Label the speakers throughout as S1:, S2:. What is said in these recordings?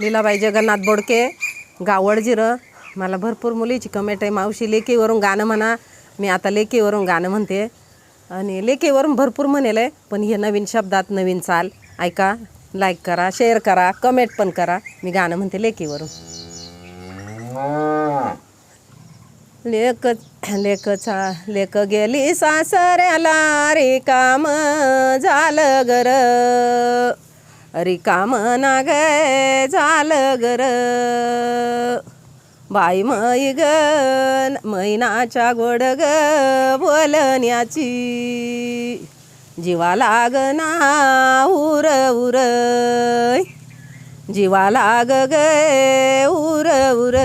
S1: लीलाबाई जगन्नाथ बोडके गावड जिरं. मला भरपूर मुलीची कमेंट आहे. मावशी लेकीवरून गाणं म्हणा मी आता लेकीवरून गाणं म्हणते. आणि लेकीवरून भरपूर म्हणेल आहे पण हे नवीन शब्दात नवीन चाल. ऐका लाईक करा शेअर करा कमेंट पण करा. मी गाणं म्हणते लेकीवरून. लेक लेकचा लेक गेली सासऱ्याला रिकाम झालं गर रिकाम ना झालं गर. बाई मै ग मैनाच्या गोड ग बोलण्याची. जीवा लागना उर उर. जीवा लाग ग उर उर.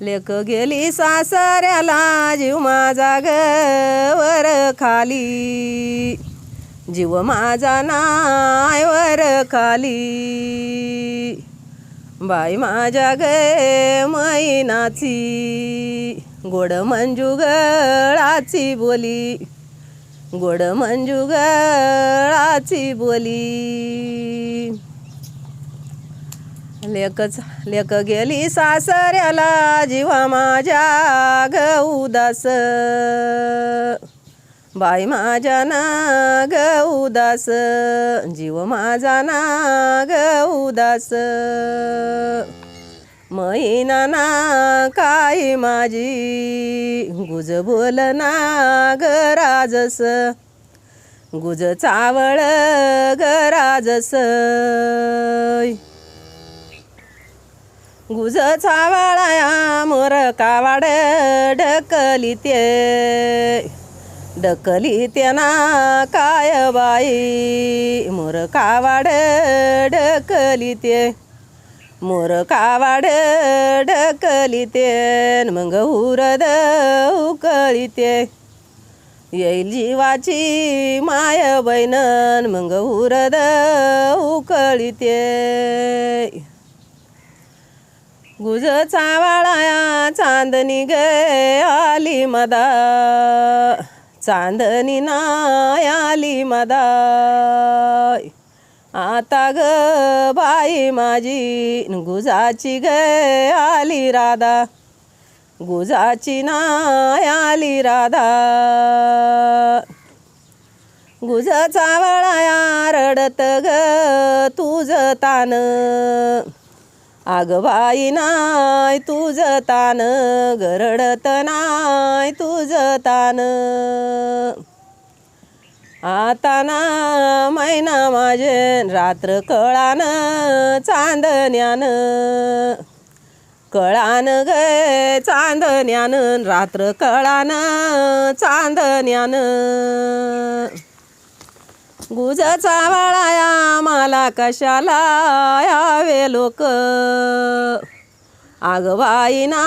S1: लेक गेली सासऱ्याला जीव माझा ग वर खाली. जीव माझा नाय वर खाली. बाई माझ्या गे मैनाची गोड मंजुगळाची बोली. गोड मंजुगळाची बोली. लेकच लेक गेली सासऱ्याला जीवा माझ्या ग उदास. बाई माझ्या ना ग उदास जीव माझा ना ग उदास. महिना ना काय माझी गुज बोल ना ग राजस. गुज चावळ ग राजस. गुज चावळया मोर कावाड ढकली ते ढकली त्यांना काय बाई? मोर कावाड ढकली ते मोर कावाड ढकली ते मग हुरद उकळी ते येईल जीवाची माय बैनन मग हुरद उकळी ते गुज चावाळाया चांदणी गे आली मदा. चांदणी नाय आली मदा आता ग बाई माझी गुजाची ग आली राधा. गुजाची नाय आली राधा. गुजाचा वळाया रडत ग तुझ तान. आगवाई नाय तुझ तान गरडत नाय तुझ तान. आता ना मैना माझे रात्र कळान चांदण्यान. कळान गे चांदण्यान रात्र कळान चांदण्यान. गुजचा चावळाया मला कशाला यावे लोक? आगबाई ना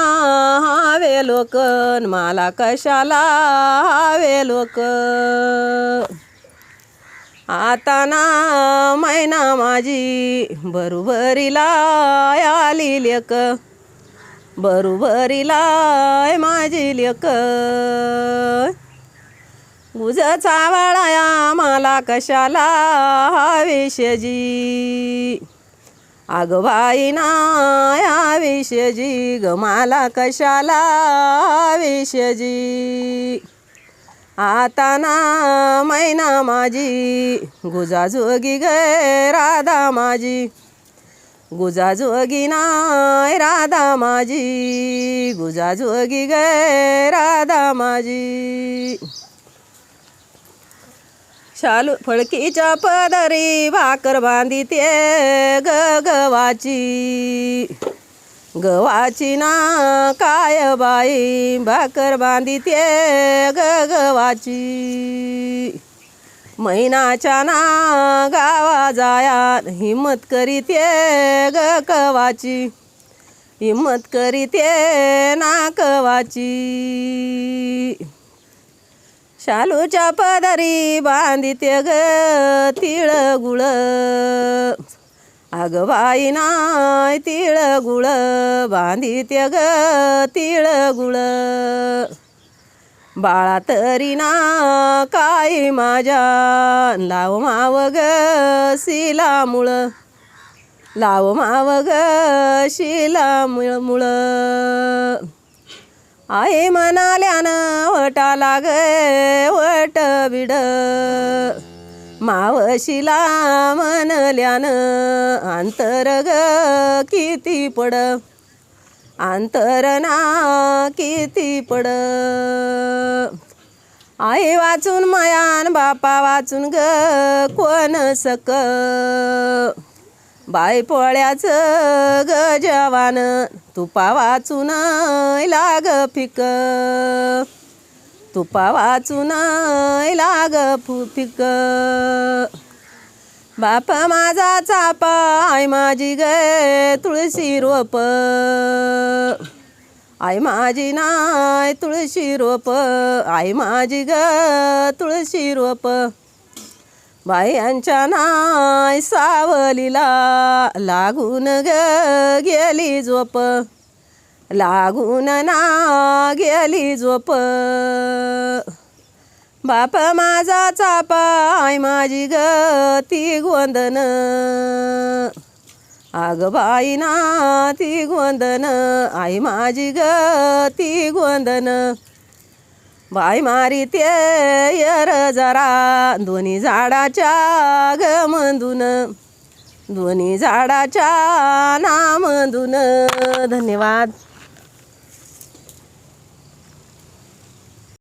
S1: हावे लोक मला कशाला हावे लोक? आता ना मैना माझी बरोबरीला आली लेक. बरोबरीला माझी लेक. चावळाया मला कशाला विषजी आगबाई ना हवेशजी ग मला कशाला विषजी आता ना मैना माझी गुजाजोगी गे राधा माझी. गुजाजोगी नाय राधा माझी गुजाजोगी गे राधा माझी. शालू फळकीच्या पदरी भाकर बांधी ते ग गवाची गवाची ना काय बाई? भाकर बांधी ते ग गवाची महिनाच्या ना गावा जाया हिम्मत करीते. ग कवाची हिम्मत करीते ना कवाची शालूच्या पदरी बांधिते ग तिळ गुळ. अग बाई नाय तिळ गुळ बांधिते ग तिळ गुळ. बाळा तरी ना काय माझ्या लाव माव ग शिला मुळ लाव माव ग शिला मुळ मुळ. आहे म्हणाल्यानं वटा लाग वट बिड. मावशीला म्हणल्यानं अंतर ग किती पड अंतरना किती पड. आई वाचून मयान बापा वाचून ग कोण सक बायपोळ्याचं ग जवान तुपा वाचून लाग फिक. तुपा वाचून लाग फु फिक. बाप माझा चापा माझी ग तुळशी रोप. आई माझी नाय तुळशी रोप. आई माझी ग तुळशी रोप. बायांच्या नाय सावलीला लागून ग गेली झोप. लागून ना गेली झोप. बाप माझा चापा माझी ग ती गोंदन. आग बाई ना ती गोंदन आई माझी ग ती गोंदन. बाय मारी ते यर जरा. दोन्ही झाडाच्या गमधून दोन्ही झाडाच्या नामधून धन्यवाद.